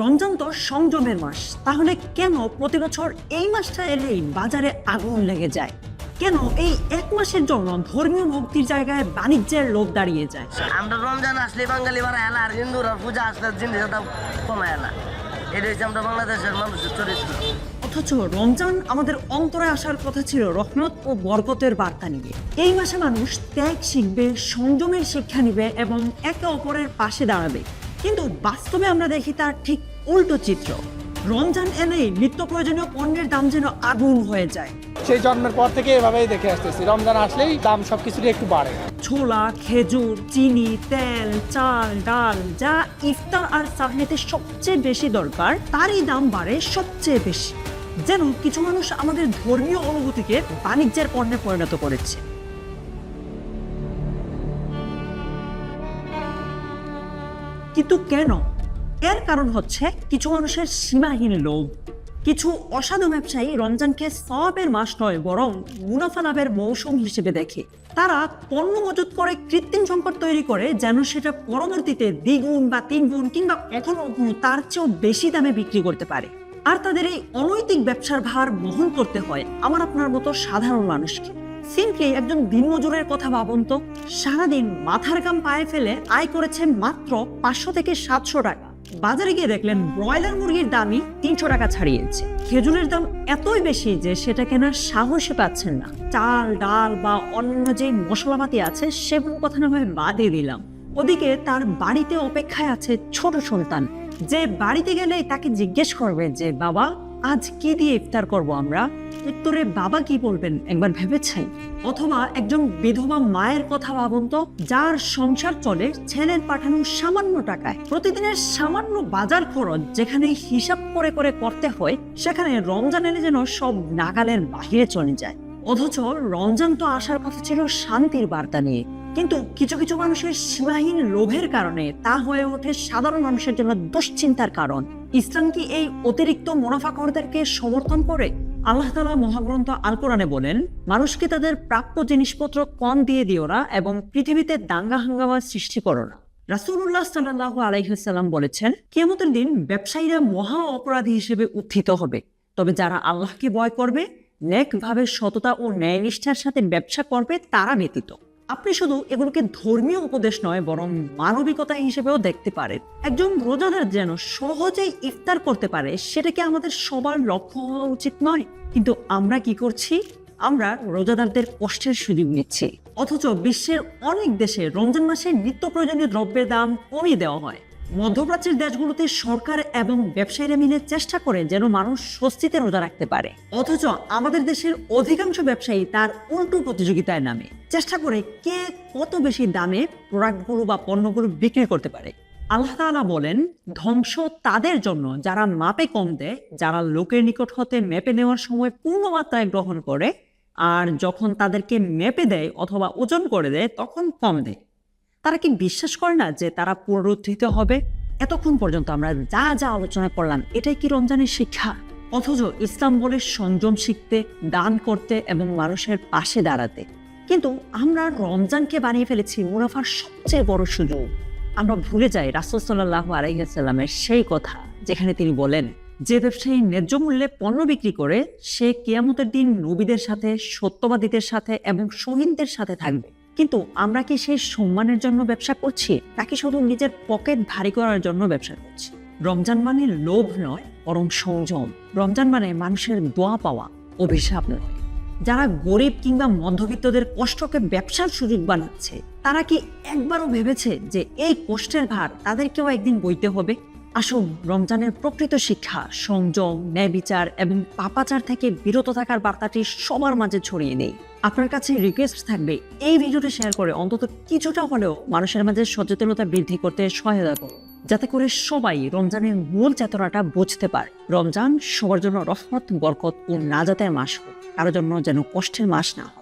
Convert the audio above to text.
রমজান তো সংযমের মাস। তাহলে কেন প্রতি বছর এই মাসটা এলেই বাজারে আগুন লেগে যায়? কেন এই এক মাসের জন্য ধর্মীয় ভক্তির জায়গায় বাণিজ্যের লোভ দাঁড়িয়ে যায়? আমরা রমজান আসলে বাঙালি মারা এলা আর হিন্দুরা পূজা আসলে জিনিসের দাম কমে এলা এটা হচ্ছে আমরা বাংলাদেশের মানুষের চরিত্র। অথচ রমজান আমাদের অন্তরে আসার কথা ছিল রহমত ও বরকতের বার্তা নিয়ে। এই মাসে মানুষ ত্যাগ শিখবে সংযমের শিক্ষা নিবে এবং একে অপরের পাশে দাঁড়াবে। কিন্তু বাস্তবে আমরা দেখি তার ঠিক উল্টো চিত্র। রমজান এলেই নিত্য প্রয়োজনীয় পণ্যের দাম যেন আগুন হয়ে যায়। সেই জন্মের পর থেকে এভাবেই দেখে আসতেছি। রমজান আসলেই দাম সব কিছুরই একটু বাড়ে। ছোলা খেজুর চিনি তেল চাল ডাল যা ইফতার আর সাহনেতে সবচেয়ে বেশি দরকার তারই দাম বাড়ে সবচেয়ে বেশি। যেন কিছু মানুষ আমাদের ধর্মীয় অনুভূতিকে বাণিজ্যের পণ্যে পরিণত করেছে। কিন্তু কেন? এর কারণ হচ্ছে কিছু মানুষের সীমাহীন লোভ। কিছু অসাধু ব্যবসায়ী রমজানকে সবের মাস নয়, বরং মুনাফা লাভের মৌসুম হিসেবে দেখে। তারা পণ্য মজুত করে কৃত্রিম সংকট তৈরি করে, যেন সেটা পরবর্তীতে দ্বিগুণ বা তিন গুণ কিংবা কখনো কখনো তার চেয়েও বেশি দামে বিক্রি করতে পারে। আর তাদের এই অনৈতিক ব্যবসার ভার বহন করতে হয় আমার আপনার মতো সাধারণ মানুষকে। সিম্পলি একজন দিনমজুরের কথা ভাবুন তো সারাদিন মাথার কাম পায়ে ফেলে আয় করেছেন মাত্র পাঁচশো থেকে সাতশো টাকা। বাজারে গিয়ে দেখলেন ব্রয়লার মুরগির দামই তিনশো টাকা ছাড়িয়েছে। খেজুরের দাম এতই বেশি যে সেটা কেনার সাহসে পাচ্ছেন না। চাল, ডাল বা অন্য যে মশলাপাতি আছে সেগুলো কথা না হয় বাদই দিলাম। ওদিকে তার বাড়িতে অপেক্ষায় আছে ছোট সন্তান যে বাড়িতে গেলে তাকে জিজ্ঞেস করবে যে, বাবা আজ কি দিয়ে ইফতার করব আমরা? উত্তরে বাবা কি বলবেন একবার ভেবেছেন? অথবা একজন বিধবা মায়ের কথা ভাবুন তো, যার সংসার চলে ছেলের পাঠানো সামান্য টাকায়, প্রতিদিনের সামান্য বাজার খরচ যেখানে হিসাব করে করে করতে হয়, সেখানে রমজান এলে যেন সব নাগালের বাহিরে চলে যায়। অথচ রমজান তো আসার কথা ছিল শান্তির বার্তা নিয়ে। কিন্তু কিছু কিছু মানুষের সীমাহীন লোভের কারণে তা হয়ে ওঠে সাধারণ মানুষের জন্য দুশ্চিন্তার কারণ। ইসলাম কি এই অতিরিক্ত মুনাফাখরদেরকে সমর্থন করে? আল্লাহ তালা মহাগ্রন্থ আল কোরআনে বলেন, মানুষকে তাদের প্রাপ্য জিনিসপত্র কম দিয়ে দিও না এবং পৃথিবীতে দাঙ্গা হাঙ্গামা সৃষ্টি করো না। রাসুল্লাহ সাল্লাহ বলেছেন কেমতের দিন ব্যবসায়ীরা মহা অপরাধী হিসেবে উত্থিত হবে। তবে যারা আল্লাহকে ভয় করবে, নেকভাবে সততা ও ন্যায়নিষ্ঠার সাথে ব্যবসা করবে, তারা ব্যতীত। আপনি শুধু এগুলোকে ধর্মীয় উপদেশ নয়, বরং মানবিকতা হিসেবেও দেখতে পারেন। একজন রোজাদার যেন সহজেই ইফতার করতে পারে, সেটা কি আমাদের সবার লক্ষ্য হওয়া উচিত নয়? কিন্তু আমরা কি করছি? আমরা রোজাদারদের কষ্টের সুযোগ নিচ্ছি। অথচ বিশ্বের অনেক দেশে রমজান মাসে নিত্য প্রয়োজনীয় দ্রব্যের দাম কমিয়ে দেওয়া হয়। মধ্যপ্রাচ্যের দেশগুলোতে সরকার এবং ব্যবসায়ীরা মিলে চেষ্টা করে যেন মানুষ স্বস্তিতে রোজা রাখতে পারে। অথচ আমাদের দেশের অধিকাংশ ব্যবসায়ী তার উল্টো প্রতিযোগিতায় নামে। চেষ্টা করে কে কত বেশি দামে প্রোডাক্টগুলো বা পণ্যগুলো বিক্রি করতে পারে। আল্লাহ তাআলা বলেন, ধ্বংস তাদের জন্য যারা মাপে কম দেয়, যারা লোকের নিকট হতে মেপে নেওয়ার সময় পূর্ণ মাত্রায় গ্রহণ করে, আর যখন তাদেরকে মেপে দেয় অথবা ওজন করে দেয়, তখন কম দেয়। তারা কি বিশ্বাস করে না যে তারা পুনরুত্থিত হবে? এতক্ষণ পর্যন্ত আমরা যা যা আলোচনা করলাম এটাই কি রমজানের শিক্ষা? অথচ ইসলাম বলে সংযম শিখতে, দান করতে এবং মানুষের পাশে দাঁড়াতে। কিন্তু আমরা রমজানকে বানিয়ে ফেলেছি মুনাফার সবচেয়ে বড় সুযোগ। আমরা ভুলে যাই রাসুল সাল্লাহ আলাইসাল্লামের সেই কথা, যেখানে তিনি বলেন, যে ব্যবসায়ী ন্যায্য মূল্যে পণ্য বিক্রি করে, সে কেয়ামতের দিন নবীদের সাথে, সত্যবাদীদের সাথে এবং শহীদদের সাথে থাকবে। কিন্তু আমরা কি সেই সম্মানের জন্য ব্যবসা করছি? নাকি শুধু নিজের পকেট ভারী করার জন্য ব্যবসা করছি? রমজান মানে লোভ নয়, বরং সংযম। রমজান মানে মানুষের দোয়া পাওয়া, অভিশাপ নয়। যারা গরিব কিংবা মধ্যবিত্তদের কষ্টকে ব্যবসার সুযোগ বানাচ্ছে, তারা কি একবারও ভেবেছে যে এই কষ্টের ভার তাদেরকেও একদিন বইতে হবে? আসুন, রমজানের প্রকৃত শিক্ষা, সংযম, ন্যায় বিচার এবং পাপাচার থেকে বিরত থাকার বার্তাটি সবার মাঝে ছড়িয়ে নেই। আপনার কাছে রিকোয়েস্ট থাকবে, এই ভিডিওটি শেয়ার করে অন্তত কিছুটা হলেও মানুষের মাঝে সচেতনতা বৃদ্ধি করতে সহায়তা করুন। যাতে করে সবাই রমজানের মূল চেতনাটা বুঝতে পারে। রমজান সবার জন্য রহমত, বরকত ও নাজাতের মাস হোক। কারোর জন্য যেন কষ্টের মাস না হয়।